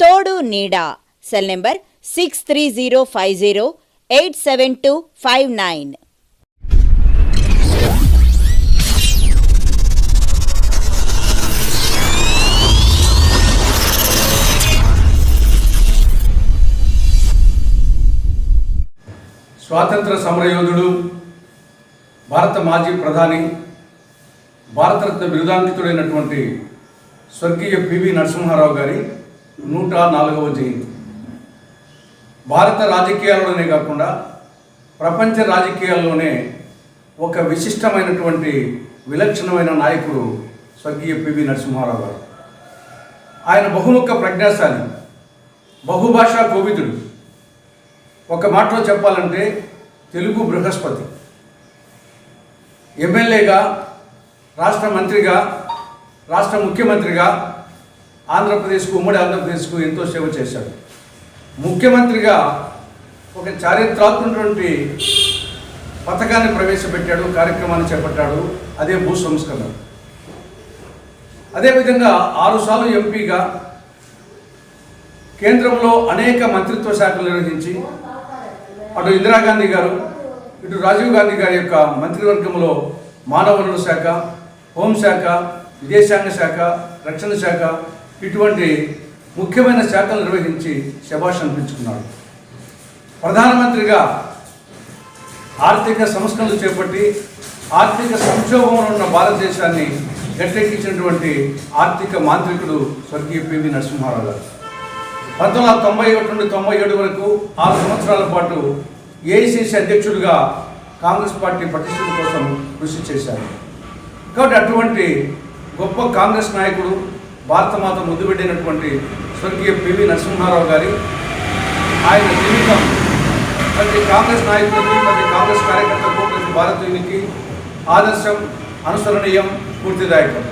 తోడు నీడా. Cell number six three zero five zero eight seven two five nine స్వాతంత్ర సమరయోధుడు భారత మాజీ ప్రధాని భారతరత్న బిరుదాంకితుడైనటువంటి స్వర్గీయ పివి నరసింహారావు గారి నూట నాలుగవ జయంతి. భారత రాజకీయాల్లోనే కాకుండా ప్రపంచ రాజకీయాల్లోనే ఒక విశిష్టమైనటువంటి విలక్షణమైన నాయకుడు స్వర్గీయ పివి నరసింహారావు గారు. ఆయన బహుముఖ ప్రజ్ఞాశాలి బహుభాషా కోవిదుడు. ఒక మాటలో చెప్పాలంటే తెలుగు బృహస్పతి. ఎమ్మెల్యేగా రాష్ట్ర మంత్రిగా రాష్ట్ర ముఖ్యమంత్రిగా ఆంధ్రప్రదేశ్కు ఉమ్మడి ఆంధ్రప్రదేశ్కు ఎంతో సేవ చేశాడు. ముఖ్యమంత్రిగా ఒక చారిత్రాత్మకటువంటి పథకాన్ని ప్రవేశపెట్టాడు కార్యక్రమాన్ని చేపట్టాడు అదే భూ సంస్కరణ. అదేవిధంగా ఆరుసార్లు ఎంపీగా కేంద్రంలో అనేక మంత్రిత్వ శాఖలు నిర్వహించి అటు ఇందిరాగాంధీ గారు ఇటు రాజీవ్ గాంధీ గారి యొక్క మంత్రివర్గంలో మానవ వనరుల శాఖ హోంశాఖ విదేశాంగ శాఖ రక్షణ శాఖ ఇటువంటి ముఖ్యమైన శాఖలు నిర్వహించి శభాష్ అనిపించుకున్నాడు. ప్రధానమంత్రిగా ఆర్థిక సంస్కరణలు చేపట్టి ఆర్థిక సంక్షోభంలో ఉన్న భారతదేశాన్ని గట్టెక్కించినటువంటి ఆర్థిక మాంత్రికుడు స్వర్గీయ పివి నరసింహారావు గారు. పంతొమ్మిది వందల తొంభై ఒకటి నుండి తొంభై ఏడు వరకు ఆరు సంవత్సరాల పాటు ఏఐసిసి అధ్యక్షుడిగా కాంగ్రెస్ పార్టీ పటిష్టత కోసం కృషి చేశారు. కాబట్టి అటువంటి గొప్ప కాంగ్రెస్ నాయకుడు భారతమాత పెట్టినటువంటి స్వర్గీయ పివి నరసింహారావు గారి ఆయన జీవితం ప్రతి కాంగ్రెస్ నాయకులకు ప్రతి కాంగ్రెస్ కార్యకర్తకు ప్రతి భారతీయునికి ఆదర్శం అనుసరణీయం పూర్తిదాయకం